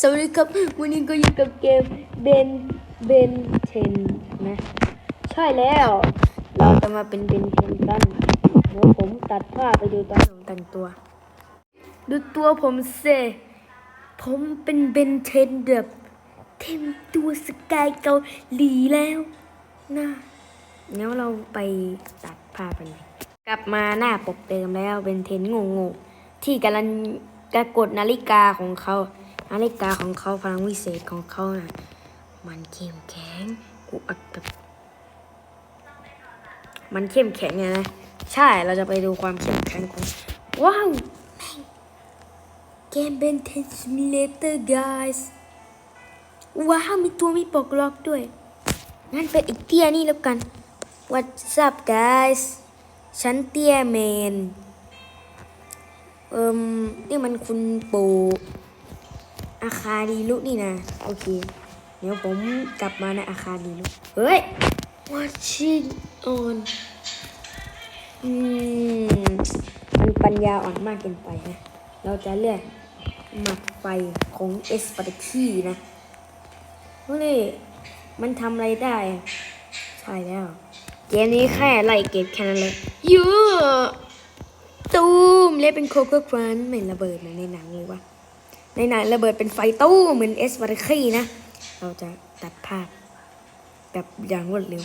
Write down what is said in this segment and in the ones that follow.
สวัสดีครับ วันนี้ก็อยู่กับเกมเบนเบนเทนนะใช่แล้ว เราจะมาเป็นเบนเทนกันเดี๋ยวผมตัดภาพไปดูตอนผมแต่งตัว ดูตัวผมเซผมเป็นเบนเทนแบบเต็มตัวสกายเกาหลีแล้วนะงั้นเราไปตัดภาพกันกลับมาหน้าปกเดิมแล้วเบนเทนงงๆที่กำลังกระกดนาฬิกาของเขา นาฬิกาของเขาพลังวิเศษของเขาน่ะมันเข้มแข็งกูอัดแบบมันเข้มแข็งไงนะใช่เราจะไปดูความเข้มแข็งของว้าวแม่งเกมเบนเทนซิมิเลเตอร์ guys ว้าวมีตัวมีปอกล็อกด้วยงั้นเป็นอีกเตี้ยนี่แล้วกัน What's up guys ฉันเตี้ยเมนเอิมนี่มันคุณปู่ อาคาดีลุนี่นะโอเค เดี๋ยวผมกลับมาในอาคาดีลุเฮ้ย watching on อืมมันปัญญาอ่อนมากเกินไปนะ เราจะเลือกหมักไฟของเอสปาร์คีนะเฮ้ยมันทำอะไรได้อะใช่แล้ว เกมนี้แค่ไล่เก็บแค่นั้นเลยยอตูมเละเป็นโคโค่ครันไม่ระเบิดเหมือนในหนังเลยว่ะ ในหนังระเบิดเป็นไฟตู้เหมือนเอสปาร์คีนะ เราจะตัดภาพ แบบอย่างรวดเร็ว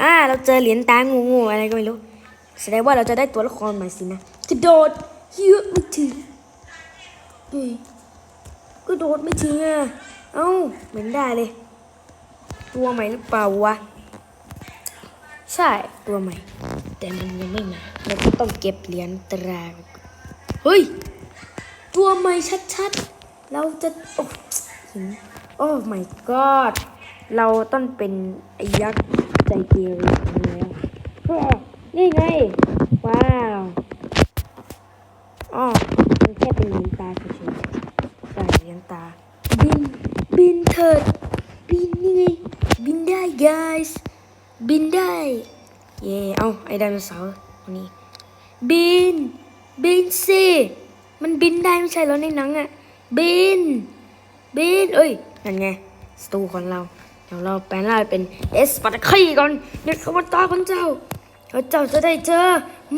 อ่าเราเจอเหรียญตางูงูอะไรก็ไม่รู้ แสดงว่าเราจะได้ตัวละครใหม่สินะกระโดดเยอะไม่ถึงกระโดดไม่ถึงอะเอ้าเหมือนได้เลย ตัวใหม่หรือเปล่าวะ ใช่ตัวใหม่ แต่มันยังไม่มาเราก็ต้องเก็บเหรียญตราเฮ้ย ตัวใหม่ชัดๆ เราจะ โอ้หินโอ้ my god เราต้องเป็นไอ้ยักษ์ใจเกเรแล้วนี่ไง ว้าวอ๋อมันแค่เป็นเหรียญตาเฉยๆใส่เหรียญตา บิน บินเถิด บินนี่ไง บินได้ guys บินได้ เย่เอาไอ้ไดโนเสาร์ตัวนี้ บิน บินสิ มันบินได้ไม่ใช่เหรอในหนังอะบิน บิน เอ้ย นั่นไงสตูของเรา เดี๋ยวเราแปลงร่างเป็นเอสปัตตคีก่อนเด็กขบวนตาของเจ้าแล้วเจ้าจะได้เจอ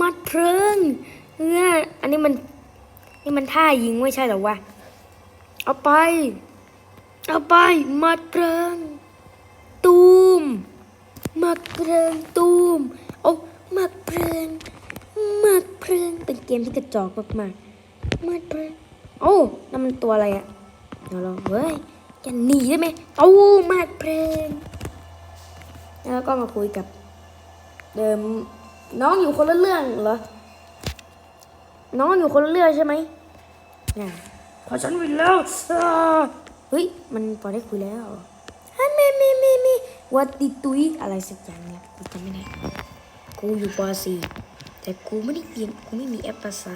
มัดเพลิงเนี่ยอันนี้มันนี่มันท่ายิงไม่ใช่เหรอวะ เอาไป เอาไป มัดเพลิงตูม มัดเพลิงตูม โอ้มัดเพลิงมัดเพลิงเป็นเกมที่กระจอกมากๆมัดเพลิงโอ้นั่นมันตัวอะไรอะเดี๋ยวเราเฮ้ยจะหนีได้ไหมตูมมัดเพลิงแล้วก็มาคุยกับ เดิมน้องอยู่คนละเรื่องเหรอ น้องอยู่คนละเรื่องใช่ไหมเนี่ยพอฉันไปแล้วอ่าเฮ้ย มันพอได้คุยแล้วฮันเมมีมีมีวัดติตุยอะไรสักอย่างเนี่ยจำไม่ได้ กูอยู่ป .4 แต่กูไม่ได้เรียนกูไม่มีแอปภาษา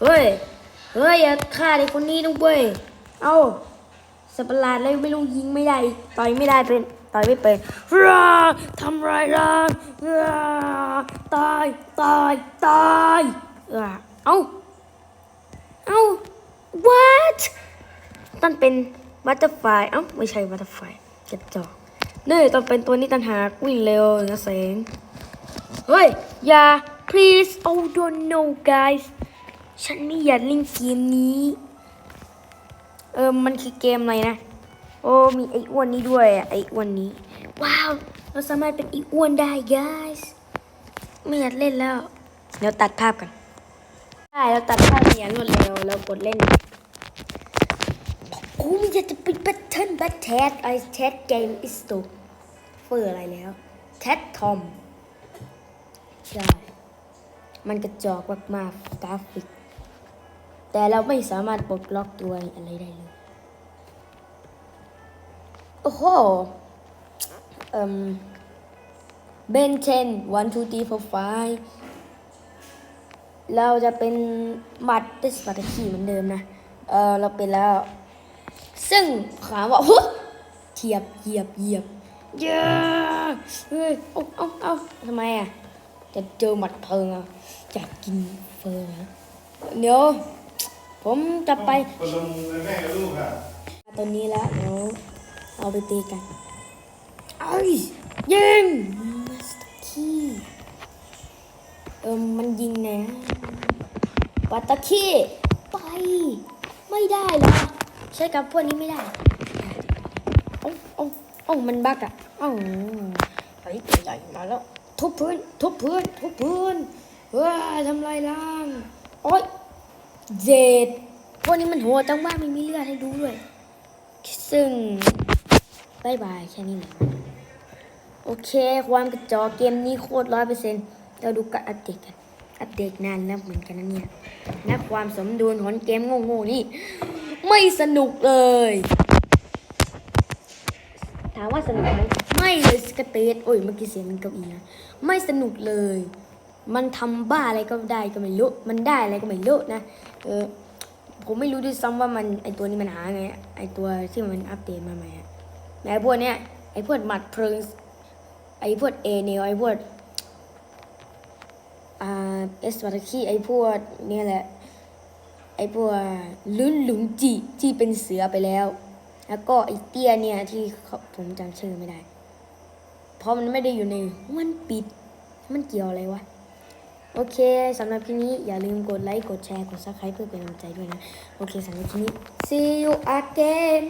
เฮ้ยเฮ้ยอย่าฆ่าเด็กคนนี้นะเว้ยเอ้าสัตว์ปหลาดเลยไม่รู้ยิงไม่ได้ต่อยไม่ได้เป็นต่อยไม่เป็นราทำไรร่างตายตายตายเอ้าเอ้า what ต้องเป็นบัตเตอร์ไฟเอ้าไม่ใช่บัตเตอร์ไฟกระจอกนี่ต้องเป็นตัวนี้ต่างหากวิ่งเร็วนะแสง เฮ้ย อย่า please oh don't know guys ฉันไม่อยากเล่นเกมนี้ เออ มันคือเกมอะไรนะ โอ้ มีไอ้อ้วนนี้ด้วยอะไอ้อ้วนนี้ ว้าว เราสามารถเป็นไอ้อ้วนได้ guys ไม่อยากเล่นแล้ว เดี๋ยวตัดภาพกันใช่เราตัดภาพเนียนหมดเร็วแล้วกดเล่นกูไมันจะเป็นบัตเทิลบัตแทสไอแทสเกมอิสโตเฟอร์อะไรแล้วแทสทอม ใช่ มันกระจอกมากๆกราฟิก แต่เราไม่สามารถปลดล็อกตัวอะไรได้เลย โอ้โห เอ่มเบนเทน one two three four five เราจะเป็นบัตรดิสบัตรขี่เหมือนเดิมนะ เออเราเป็นแล้ว ซึ่งถาว่าโอ้เทียบเหยียบเหยียบเย้เฮ้ย เอาเอาเอาทำไมอะ จะเจอหมัดเพลิงอะอยากกินเฟอร์นะเดี๋ยวผมจะไปคนละมุมเลยแม่กับลูกอะตัวนี้แล้วเดี๋ยวเอาไปตีกันไอ้ยยิงมาสเตอร์คีเออมันยิงนะปัตตะคีไป ไม่ได้เหรอใช้กับพวกนี้ไม่ได้เอ้าเอ้าเอ้ามันบักอะเอ้าไอ้ตัวใหญ่มาแล้ว ทุบพื้นทุบพื้นทุบพื้นเฮ้ยทำลายล้างโอ๊ยเจ็ดพวกนี้มันโหัวจังว่าไม่มีเลือดให้ดูด้วย ซึ่งบายบายแค่นี้แหละโอเค ความกระจอกเกมนี้โคตรร้อยเปอร์เซ็นต์เราดูการอัปเดตกัน อัปเดตนานแล้วเหมือนกันนะเนี่ยนับความสมดุลของเกมโง่ๆนี่ ไม่สนุกเลย ถามว่าสนุกไหม ไม่เลยสกเตตโอ้ยเมื่อกี้เสียงมันเก้าอี้นะไม่สนุกเลย มันทำบ้าอะไรก็ได้ก็ไม่รู้มันได้อะไรก็ไม่รู้นะเออผมไม่รู้ด้วยซ้ำว่ามันไอตัวนี้มันหาไงไอตัวที่มันอัปเดตมาใหม่อะแต่ไอพวกเนี้ยไอพวกหมัดเพลิงไอพวกเอเนลไอพวกอ่าเอสวัตคีไอพวกเนี่ยแหละไอพวกลุ้นหลุงจีที่เป็นเสือไปแล้ว แล้วก็ไอเตี้ยเนี่ยที่ผมจำชื่อไม่ได้ เพราะมันไม่ได้อยู่ในมันปิด มันเกี่ยวอะไรวะ โอเคสำหรับคลิปนี้อย่าลืมกดไลค์ กดแชร์ กดซับสไครป์เพื่อเป็นกำลังใจด้วยนะ โอเคสำหรับคลิปนี้ see you again